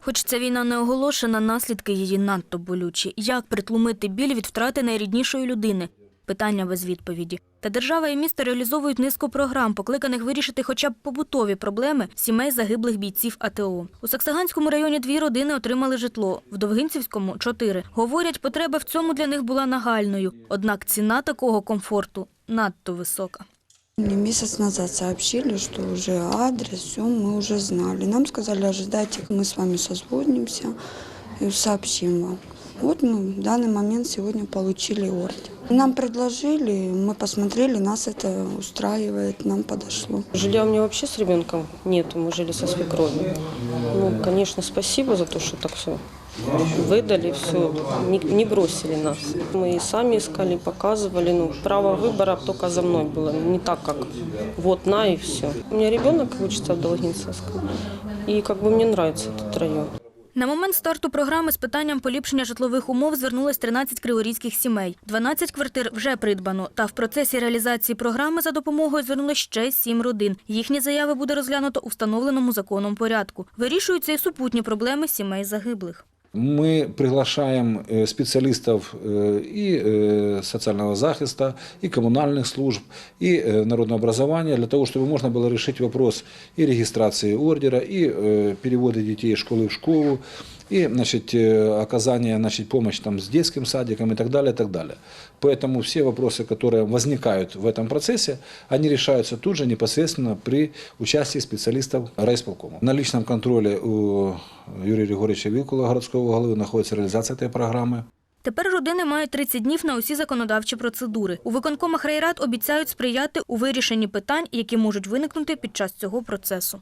Хоч ця війна не оголошена, наслідки її надто болючі. Як притлумити біль від втрати найріднішої людини? Питання без відповіді. Та держава і місто реалізовують низку програм, покликаних вирішити хоча б побутові проблеми сімей загиблих бійців АТО. У Саксаганському районі дві родини отримали житло, в Довгинцівському – чотири. Говорять, потреба в цьому для них була нагальною. Однак ціна такого комфорту надто висока. Мне месяц назад сообщили, что уже адрес, все мы уже знали. Нам сказали, ожидайте, мы с вами созвонимся и сообщим вам. Вот мы в данный момент сегодня получили ордер. Нам предложили, мы посмотрели, нас это устраивает, нам подошло. Жилья у меня вообще с ребенком нету, мы жили со свекровью. Ну, конечно, спасибо за то, что так все выдали, все, не, не бросили нас. Мы и сами искали, показывали, ну, право выбора только за мной было, не так, как вот на и все. У меня ребенок учится в Долгинцевском, и как бы мне нравится этот район. На момент старту програми з питанням поліпшення житлових умов звернулось 13 криворізьких сімей. 12 квартир вже придбано. Та в процесі реалізації програми за допомогою звернули ще 7 родин. Їхні заяви буде розглянуто у встановленому законом порядку. Вирішуються і супутні проблеми сімей загиблих. Мы приглашаем э, специалистов э, и э, социального захиста, и коммунальных служб, и э, народного образования для того, чтобы можно было решить вопрос и регистрации ордера, и э, перевода детей из школы в школу, и значит, э, оказания значит, помощи там, с детским садиком и так далее, и так далее. Поэтому все вопросы, которые возникают в этом процессе, они решаются тут же непосредственно при участии специалистов райисполкома. На личном контроле у Юрия Григорьевича Вилкула, городского головы, находится реализация этой программы. Тепер родини мають 30 днів на усі законодавчі процедури. У виконкомах райрад обіцяють сприяти у вирішенні питань, які можуть виникнути під час цього процесу.